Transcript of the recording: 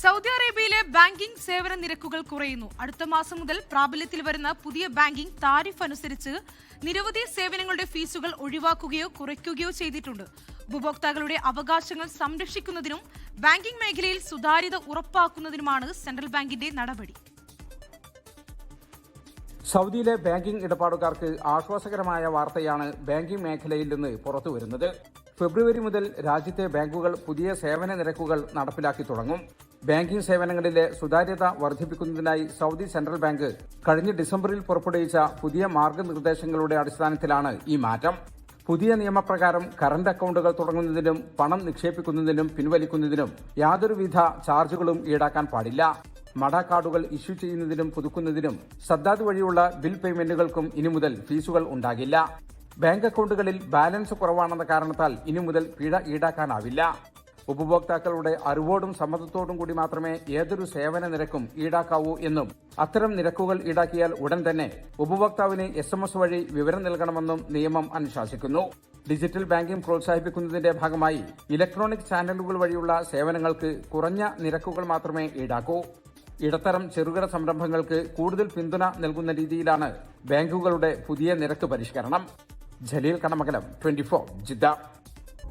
Saudi അറേബ്യയിലെ banking സേവന നിരക്കുകൾ കുറയുന്നു. അടുത്ത മാസം മുതൽ പ്രാബല്യത്തിൽ വരുന്ന പുതിയ ബാങ്കിംഗ് താരിഫ് അനുസരിച്ച് നിരവധി സേവനങ്ങളുടെ ഫീസുകൾ ഒഴിവാക്കുകയോ കുറയ്ക്കുകയോ ചെയ്തിട്ടുണ്ട്. ഉപഭോക്താക്കളുടെ അവകാശങ്ങൾ സംരക്ഷിക്കുന്നതിനും ബാങ്കിംഗ് മേഖലയിൽ സുതാര്യത ഉറപ്പാക്കുന്നതിനുമാണ് സെൻട്രൽ ബാങ്കിന്റെ നടപടി. സൗദിയിലെ ബാങ്കിംഗ് ഇടപാടുകാർക്ക് ആശ്വാസകരമായ വാർത്തയാണ് ബാങ്കിംഗ് മേഖലയിൽ നിന്ന് പുറത്തുവരുന്നത് ഫെബ്രുവരി മുതൽ രാജ്യത്തെ ബാങ്കുകൾ പുതിയ സേവന നിരക്കുകൾ നടപ്പിലാക്കി തുടങ്ങും. ബാങ്കിംഗ് സേവനങ്ങളിലെ സുതാര്യത വർദ്ധിപ്പിക്കുന്നതിനായി സൗദി സെൻട്രൽ ബാങ്ക് കഴിഞ്ഞ ഡിസംബറിൽ പുറപ്പെടുവിച്ച പുതിയ മാർഗനിർദ്ദേശങ്ങളുടെ അടിസ്ഥാനത്തിലാണ് ഈ മാറ്റം. പുതിയ നിയമപ്രകാരം കറന്റ് അക്കൗണ്ടുകൾ തുടങ്ങുന്നതിനും പണം നിക്ഷേപിക്കുന്നതിനും പിൻവലിക്കുന്നതിനും യാതൊരുവിധ ചാർജുകളും ഈടാക്കാൻ പാടില്ല. മട കാർഡുകൾ ഇഷ്യൂ ചെയ്യുന്നതിനും പുതുക്കുന്നതിനും സദ്ദാദ് വഴിയുള്ള ബിൽ പേയ്മെന്റുകൾക്കും ഇനി മുതൽ ഫീസുകൾ ഉണ്ടാകില്ല. ബാങ്ക് അക്കൗണ്ടുകളിൽ ബാലൻസ് കുറവാണെന്ന കാരണത്താൽ ഇനി മുതൽ പിഴ ഈടാക്കാനാവില്ല. ഉപഭോക്താക്കളുടെ അറിവോടും സമ്മതത്തോടും കൂടി മാത്രമേ ഏതൊരു സേവന നിരക്കും ഈടാക്കാവൂ എന്നും അത്തരം നിരക്കുകൾ ഈടാക്കിയാൽ ഉടൻ തന്നെ ഉപഭോക്താവിന് എസ് എം എസ് വഴി വിവരം നൽകണമെന്നും നിയമം അനുശാസിക്കുന്നു. ഡിജിറ്റൽ ബാങ്കിംഗ് പ്രോത്സാഹിപ്പിക്കുന്നതിന്റെ ഭാഗമായി ഇലക്ട്രോണിക് ചാനലുകൾ വഴിയുള്ള സേവനങ്ങൾക്ക് കുറഞ്ഞ നിരക്കുകൾ മാത്രമേ ഈടാക്കൂ. ഇടത്തരം ചെറുകിട സംരംഭങ്ങൾക്ക് കൂടുതൽ പിന്തുണ നൽകുന്ന രീതിയിലാണ് ബാങ്കുകളുടെ പുതിയ നിരക്ക് പരിഷ്കരണം. Jaleel Kanamakalam twenty four Jeddah.